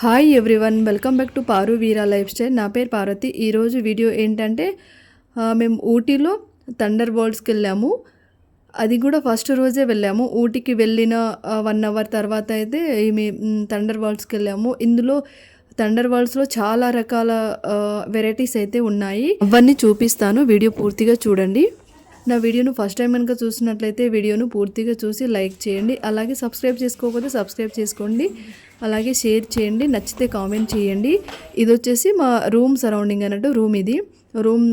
Hi everyone welcome back to Paru Veera life style నా పేరు పార్వతి. ఈరోజు వీడియో ఏంటంటే మేము ఊటీలో థండర్ బోల్ట్స్కి వెళ్ళాము. అది కూడా ఫస్ట్ రోజే వెళ్ళాము. ఊటీకి వెళ్ళిన వన్ అవర్ తర్వాత అయితే మేము థండర్ బాల్స్కి వెళ్ళాము. ఇందులో థండర్ వాల్స్లో చాలా రకాల వెరైటీస్ అయితే ఉన్నాయి. అవన్నీ చూపిస్తాను. వీడియో పూర్తిగా చూడండి. నా వీడియోను ఫస్ట్ టైం కనుక చూసినట్లయితే వీడియోను పూర్తిగా చూసి లైక్ చేయండి. అలాగే సబ్స్క్రైబ్ చేసుకోకపోతే సబ్స్క్రైబ్ చేసుకోండి. అలాగే షేర్ చేయండి నచ్చితే కామెంట్ చేయండి. ఇది వచ్చేసి మా రూమ్ సరౌండింగ్ అన్నట్టు రూమ్ ఇది. రూమ్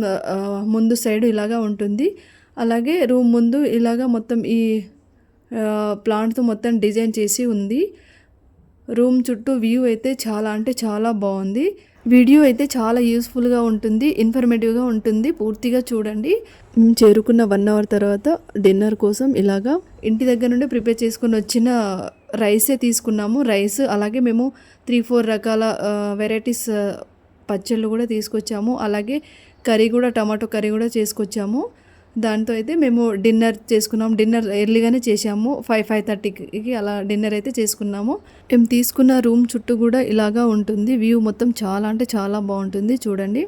ముందు సైడ్ ఇలాగా ఉంటుంది. అలాగే రూమ్ ముందు ఇలాగా మొత్తం ఈ ప్లాంట్తో మొత్తం డిజైన్ చేసి ఉంది. రూమ్ చుట్టూ వ్యూ అయితే చాలా అంటే చాలా బాగుంది. వీడియో అయితే చాలా యూస్ఫుల్గా ఉంటుంది ఇన్ఫర్మేటివ్గా ఉంటుంది. పూర్తిగా చూడండి. చేరుకున్న వన్ అవర్ తర్వాత డిన్నర్ కోసం ఇలాగా ఇంటి దగ్గర నుండి ప్రిపేర్ చేసుకుని వచ్చిన రైసే తీసుకున్నాము. రైస్ అలాగే మేము త్రీ ఫోర్ రకాల వెరైటీస్ పచ్చళ్ళు కూడా తీసుకొచ్చాము. అలాగే కర్రీ కూడా టమాటో కర్రీ కూడా చేసుకొచ్చాము. దాంతో అయితే మేము డిన్నర్ చేసుకున్నాం. డిన్నర్ ఎర్లీగానే చేసాము ఫైవ్ ఫైవ్ థర్టీకి అలా డిన్నర్ అయితే చేసుకున్నాము. మేము తీసుకున్న రూమ్ చుట్టూ కూడా ఇలాగా ఉంటుంది. వ్యూ మొత్తం చాలా అంటే చాలా బాగుంటుంది. చూడండి.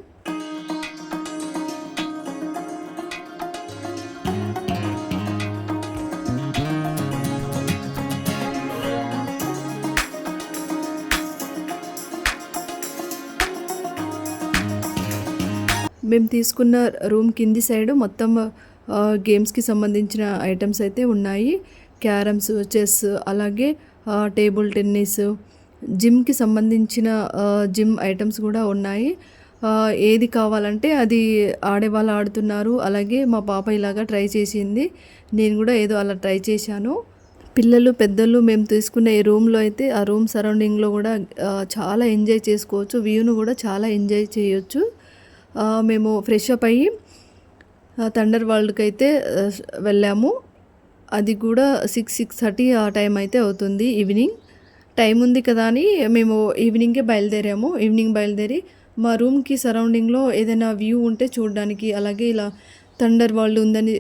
మేము తీసుకున్న రూమ్ కింది సైడ్ మొత్తం గేమ్స్కి సంబంధించిన ఐటమ్స్ అయితే ఉన్నాయి. క్యారమ్స్ చెస్ అలాగే టేబుల్ టెన్నిస్ జిమ్కి సంబంధించిన జిమ్ ఐటమ్స్ కూడా ఉన్నాయి. ఏది కావాలంటే అది ఆడేవాళ్ళు ఆడుతున్నారు. అలాగే మా పాప ఇలాగా ట్రై చేసింది. నేను కూడా ఏదో అలా ట్రై చేశాను. పిల్లలు పెద్దలు మేము తీసుకున్న ఈ రూమ్లో అయితే ఆ రూమ్ సరౌండింగ్లో కూడా చాలా ఎంజాయ్ చేసుకోవచ్చు. వ్యూను కూడా చాలా ఎంజాయ్ చేయొచ్చు. మేము ఫ్రెష్ అప్ అయ్యి థండర్ వరల్డ్కి అయితే వెళ్ళాము. అది కూడా సిక్స్ సిక్స్ థర్టీ ఆ టైం అయితే అవుతుంది ఈవినింగ్ టైం ఉంది కదా అని మేము ఈవినింగే బయలుదేరాము. ఈవినింగ్ బయలుదేరి మా రూమ్కి సరౌండింగ్లో ఏదైనా వ్యూ ఉంటే చూడడానికి అలాగే ఇలా థండర్ వరల్డ్ ఉందని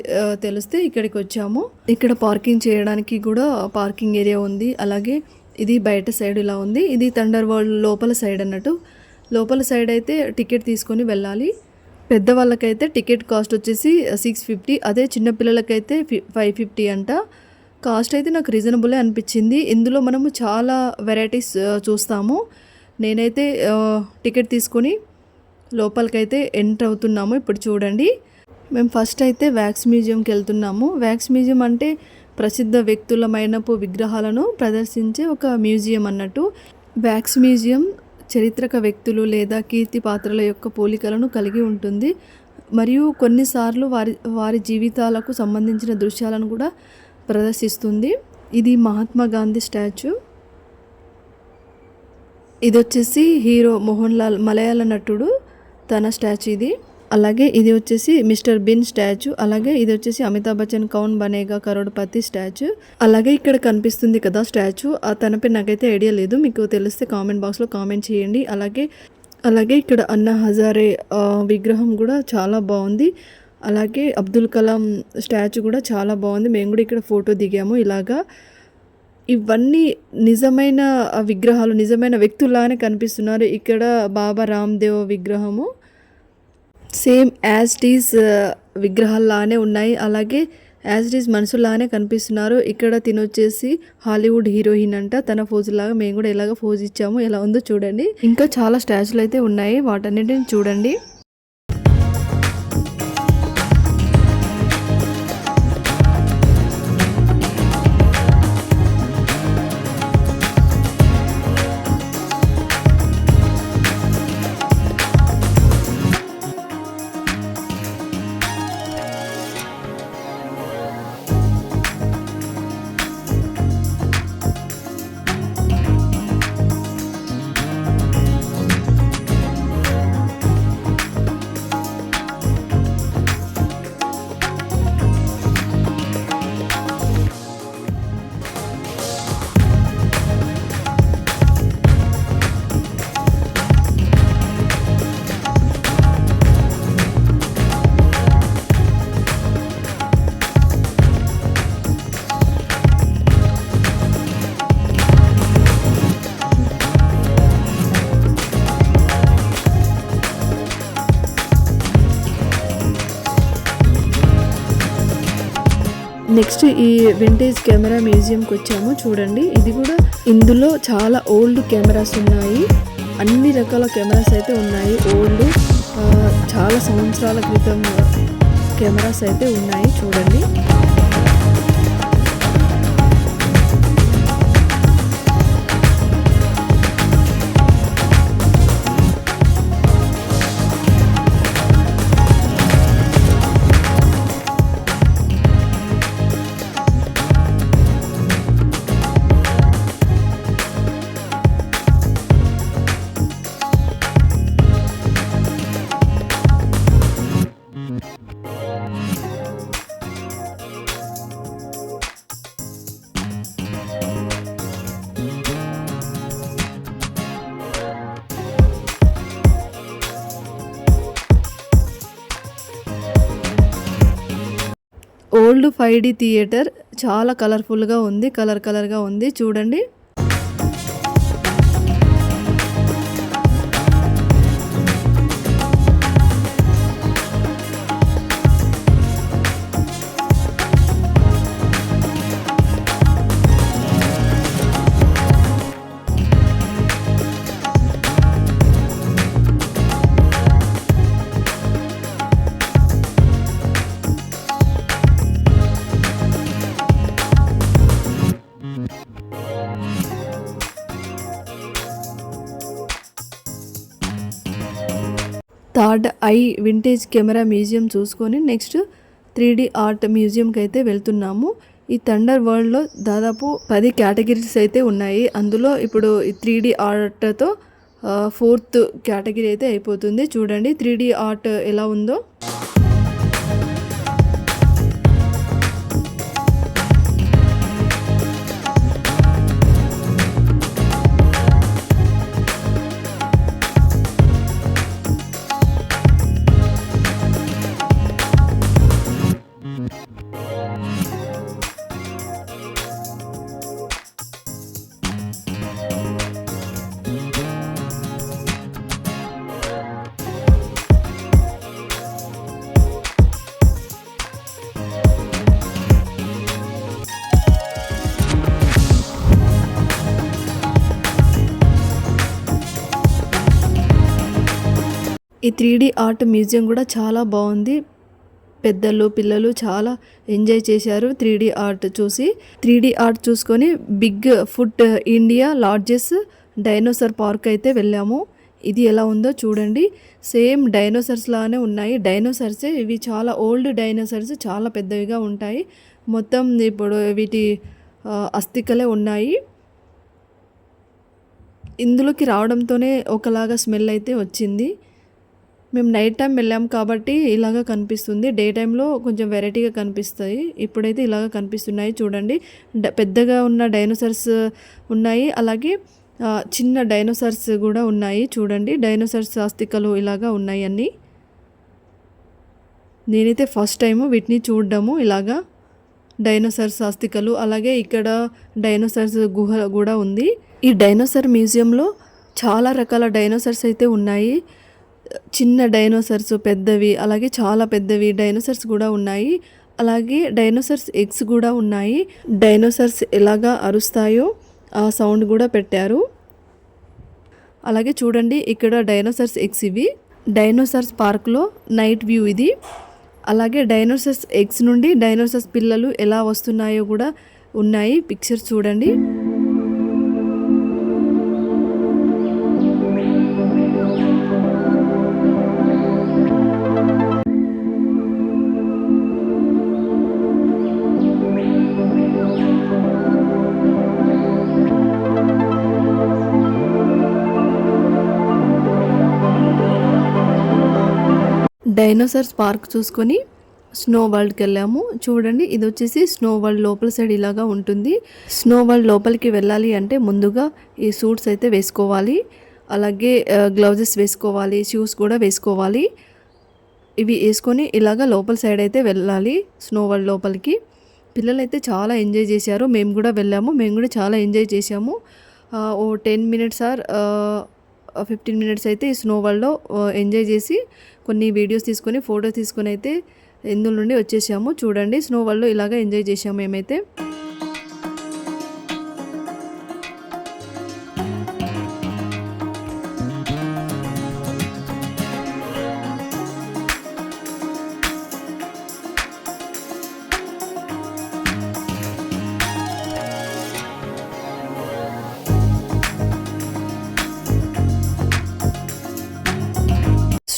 తెలిస్తే ఇక్కడికి వచ్చాము. ఇక్కడ పార్కింగ్ చేయడానికి కూడా పార్కింగ్ ఏరియా ఉంది. అలాగే ఇది బయట సైడ్ ఇలా ఉంది. ఇది థండర్ వరల్డ్ లోపల సైడ్ అన్నట్టు. లోపల సైడ్ అయితే టికెట్ తీసుకొని వెళ్ళాలి. పెద్దవాళ్ళకైతే టికెట్ కాస్ట్ వచ్చేసి సిక్స్ ఫిఫ్టీ అదే చిన్నపిల్లలకైతే ఫి ఫైవ్ ఫిఫ్టీ అంట. కాస్ట్ అయితే నాకు రీజనబులే అనిపించింది. ఇందులో మనము చాలా వెరైటీస్ చూస్తాము. నేనైతే టికెట్ తీసుకొని లోపలికైతే ఎంటర్ అవుతున్నాము. ఇప్పుడు చూడండి. మేము ఫస్ట్ అయితే వ్యాక్స్ మ్యూజియంకి వెళ్తున్నాము. వ్యాక్స్ మ్యూజియం అంటే ప్రసిద్ధ వ్యక్తుల మైనపు విగ్రహాలను ప్రదర్శించే ఒక మ్యూజియం అన్నట్టు. వ్యాక్స్ మ్యూజియం చరిత్రక వ్యక్తులు లేదా కీర్తి పాత్రల యొక్క పోలికలను కలిగి ఉంటుంది. మరియు కొన్నిసార్లు వారి వారి జీవితాలకు సంబంధించిన దృశ్యాలను కూడా ప్రదర్శిస్తుంది. ఇది మహాత్మా గాంధీ స్టాచ్యూ. ఇది వచ్చేసి హీరో మోహన్ లాల్ మలయాళ నటుడు తన స్టాచ్యూ ఇది. అలాగే ఇది వచ్చేసి మిస్టర్ బిన్ స్టాచ్యూ అలాగే ఇది వచ్చేసి అమితాబ్ బచ్చన్ కౌన్ బనేగా కరోడ్పతి స్టాచ్యూ. అలాగే ఇక్కడ కనిపిస్తుంది కదా స్టాచ్యూ ఆ తన పేరు నాకైతే ఐడియా లేదు మీకు తెలిస్తే కామెంట్ బాక్స్లో కామెంట్ చేయండి. అలాగే అలాగే ఇక్కడ అన్నా హజారే విగ్రహం కూడా చాలా బాగుంది. అలాగే అబ్దుల్ కలాం స్టాచ్యూ కూడా చాలా బాగుంది. మేము కూడా ఇక్కడ ఫోటో దిగాము ఇలాగా. ఇవన్నీ నిజమైన విగ్రహాలు నిజమైన వ్యక్తుల్లానే కనిపిస్తున్నారు. ఇక్కడ బాబా రామ్దేవ్ విగ్రహము సేమ్ యాజ్ డీజ్ విగ్రహాల్లానే ఉన్నాయి. అలాగే యాజ్ డీజ్ మనుషుల్లానే కనిపిస్తున్నారు. ఇక్కడ తినొచ్చేసి హాలీవుడ్ హీరోయిన్ అంట. తన ఫోజులాగా మేము కూడా ఎలాగ ఫోజ్ ఇచ్చాము ఎలా ఉందో చూడండి. ఇంకా చాలా స్టాచ్యూలు అయితే ఉన్నాయి. వాటన్నిటిని చూడండి. నెక్స్ట్ ఈ వింటేజ్ కెమెరా మ్యూజియంకి వచ్చాము చూడండి. ఇది కూడా ఇందులో చాలా ఓల్డ్ కెమెరాస్ ఉన్నాయి. అన్ని రకాల కెమెరాస్ అయితే ఉన్నాయి. ఓల్డ్ చాలా సంవత్సరాల క్రితం కెమెరాస్ అయితే ఉన్నాయి చూడండి. ఫైవ్ డి థియేటర్ చాలా కలర్ఫుల్గా ఉంది కలర్ కలర్గా ఉంది. చూడండి. Third I vintage camera museum చూసుకొని నెక్స్ట్ త్రీ డి ఆర్ట్ మ్యూజియంకి అయితే వెళ్తున్నాము. ఈ థండర్ వరల్డ్లో దాదాపు పది కేటగిరీస్ అయితే ఉన్నాయి. అందులో ఇప్పుడు త్రీ డి ఆర్ట్తో ఫోర్త్ కేటగిరీ అయితే అయిపోతుంది. చూడండి త్రీ డి ఆర్ట్ ఎలా ఉందో. ఈ త్రీ డి ఆర్ట్ మ్యూజియం కూడా చాలా బాగుంది. పెద్దలు పిల్లలు చాలా ఎంజాయ్ చేశారు త్రీ డి ఆర్ట్ చూసి. త్రీ డి ఆర్ట్ చూసుకొని big food India largest dinosaur park అయితే వెళ్ళాము. ఇది ఎలా ఉందో చూడండి. సేమ్ డైనోసార్స్ లానే ఉన్నాయి. డైనోసార్సే ఇవి చాలా ఓల్డ్ డైనోసార్స్ చాలా పెద్దవిగా ఉంటాయి. మొత్తం ఇప్పుడు వీటి అస్థికలే ఉన్నాయి. ఇందులోకి రావడంతోనే ఒకలాగా స్మెల్ అయితే వచ్చింది. మేము నైట్ టైం వెళ్ళాం కాబట్టి ఇలాగ కనిపిస్తుంది. డే టైంలో కొంచెం వెరైటీగా కనిపిస్తాయి. ఇప్పుడైతే ఇలాగ కనిపిస్తున్నాయి. చూడండి. పెద్దగా ఉన్న డైనోసార్స్ ఉన్నాయి. అలాగే చిన్న డైనోసార్స్ కూడా ఉన్నాయి. చూడండి. డైనోసార్స్ ఆస్తికలు ఇలాగా ఉన్నాయి అన్నీ. నేనైతే ఫస్ట్ టైం వీటిని చూడడము. ఇలాగా డైనోసార్స్ ఆస్తికలు. అలాగే ఇక్కడ డైనోసార్స్ గుహ కూడా ఉంది. ఈ డైనోసార్ మ్యూజియంలో చాలా రకాల డైనోసార్స్ అయితే ఉన్నాయి. చిన్న డైనోసార్స్ పెద్దవి అలాగే చాలా పెద్దవి డైనోసార్స్ కూడా ఉన్నాయి. అలాగే డైనోసార్స్ ఎగ్స్ కూడా ఉన్నాయి. డైనోసార్స్ ఎలాగా అరుస్తాయో ఆ సౌండ్ కూడా పెట్టారు. అలాగే చూడండి ఇక్కడ డైనోసార్స్ ఎగ్స్ ఇవి. డైనోసార్స్ పార్క్లో నైట్ వ్యూ ఇది. అలాగే డైనోసార్స్ ఎగ్స్ నుండి డైనోసార్స్ పిల్లలు ఎలా వస్తున్నాయో కూడా ఉన్నాయి. పిక్చర్స్ చూడండి. డైనోసార్ పార్క్ చూసుకొని స్నో వరల్డ్కి వెళ్ళాము. చూడండి ఇది వచ్చేసి స్నో వరల్డ్ లోపల సైడ్ ఇలాగా ఉంటుంది. స్నో వరల్డ్ లోపలికి వెళ్ళాలి అంటే ముందుగా ఈ సూట్స్ అయితే వేసుకోవాలి. అలాగే గ్లౌజెస్ వేసుకోవాలి షూస్ కూడా వేసుకోవాలి. ఇవి వేసుకొని ఇలాగ లోపల సైడ్ అయితే వెళ్ళాలి స్నో వరల్డ్ లోపలికి. పిల్లలు అయితే చాలా ఎంజాయ్ చేశారు. మేము కూడా వెళ్ళాము. మేము కూడా చాలా ఎంజాయ్ చేశాము. ఓ ten minutes or fifteen minutes అయితే ఈ స్నో వరల్డ్లో ఎంజాయ్ చేసి కొన్ని వీడియోస్ తీసుకొని ఫోటోస్ తీసుకొని అయితే ఇందులో నుండి వచ్చేసాము. చూడండి స్నో వరల్డ్లో ఇలాగ ఎంజాయ్ చేసాము మేమైతే.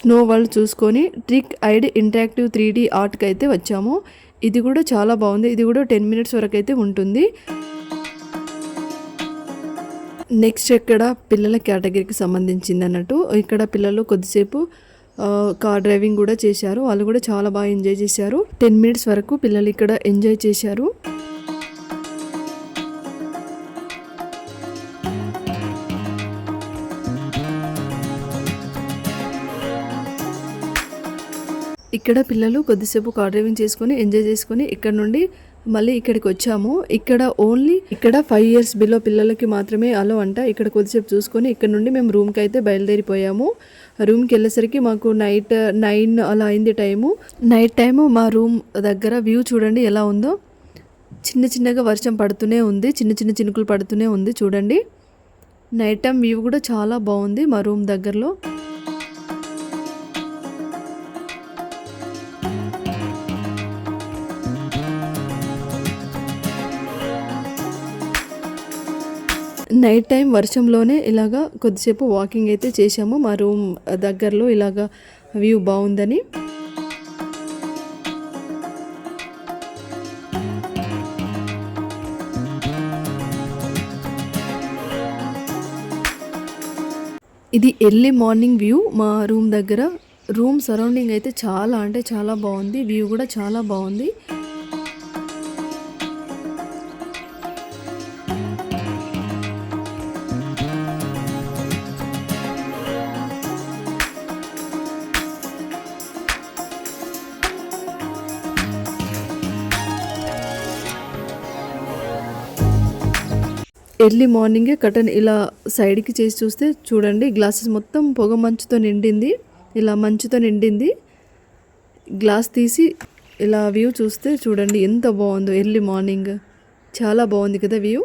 స్నో వరల్డ్ చూసుకొని trick eye interactive three D ఆర్ట్కి అయితే వచ్చాము. ఇది కూడా చాలా బాగుంది. ఇది కూడా టెన్ మినిట్స్ వరకు అయితే ఉంటుంది. నెక్స్ట్ ఇక్కడ పిల్లల కేటగిరీకి సంబంధించింది అన్నట్టు ఇక్కడ పిల్లలు కొద్దిసేపు కార్ డ్రైవింగ్ కూడా చేశారు. వాళ్ళు కూడా చాలా బాగా ఎంజాయ్ చేశారు. టెన్ మినిట్స్ వరకు పిల్లలు ఇక్కడ ఎంజాయ్ చేశారు. ఇక్కడ పిల్లలు కొద్దిసేపు కార్ డ్రైవింగ్ చేసుకొని ఎంజాయ్ చేసుకొని ఇక్కడ నుండి మళ్ళీ ఇక్కడికి వచ్చాము. ఇక్కడ ఓన్లీ ఇక్కడ ఫైవ్ ఇయర్స్ బిలో పిల్లలకి మాత్రమే అలో అంట. ఇక్కడ కొద్దిసేపు చూసుకొని ఇక్కడ నుండి మేము రూమ్కి అయితే బయలుదేరిపోయాము. రూమ్కి వెళ్ళేసరికి మాకు నైట్ నైన్ అలా అయింది టైము నైట్ టైము మా రూమ్ దగ్గర వ్యూ చూడండి ఎలా ఉందో. చిన్న చిన్నగా వర్షం పడుతూనే ఉంది. చిన్న చిన్న చినుకులు పడుతూనే ఉంది చూడండి. నైట్ టైం వ్యూ కూడా చాలా బాగుంది మా రూమ్ దగ్గరలో. నైట్ టైం వర్షంలోనే ఇలాగా కొద్దిసేపు వాకింగ్ అయితే చేశాము. మా రూమ్ దగ్గరలో ఇలాగా వ్యూ బాగుందని. ఇది ఎర్లీ మార్నింగ్ వ్యూ మా రూమ్ దగ్గర. రూమ్ సరౌండింగ్ అయితే చాలా అంటే చాలా బాగుంది. వ్యూ కూడా చాలా బాగుంది. ఎర్లీ మార్నింగే కటన్ ఇలా సైడ్కి చేసి చూస్తే చూడండి గ్లాసెస్ మొత్తం పొగ మంచుతో నిండింది. ఇలా మంచుతో నిండింది. గ్లాస్ తీసి ఇలా వ్యూ చూస్తే చూడండి ఎంత బాగుందో ఎర్లీ మార్నింగ్. చాలా బాగుంది కదా వ్యూ.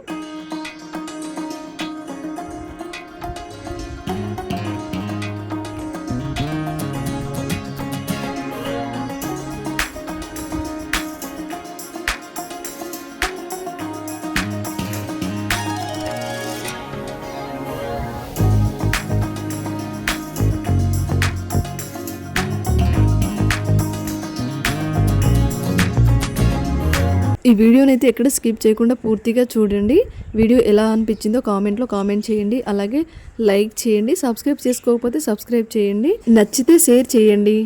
ఈ వీడియోని అయితే ఎక్కడ స్కిప్ చేయకుండా పూర్తిగా చూడండి. వీడియో ఎలా అనిపించిందో కామెంట్లో కామెంట్ చేయండి. అలాగే లైక్ చేయండి. సబ్స్క్రైబ్ చేసుకోకపోతే సబ్స్క్రైబ్ చేయండి. నచ్చితే షేర్ చేయండి.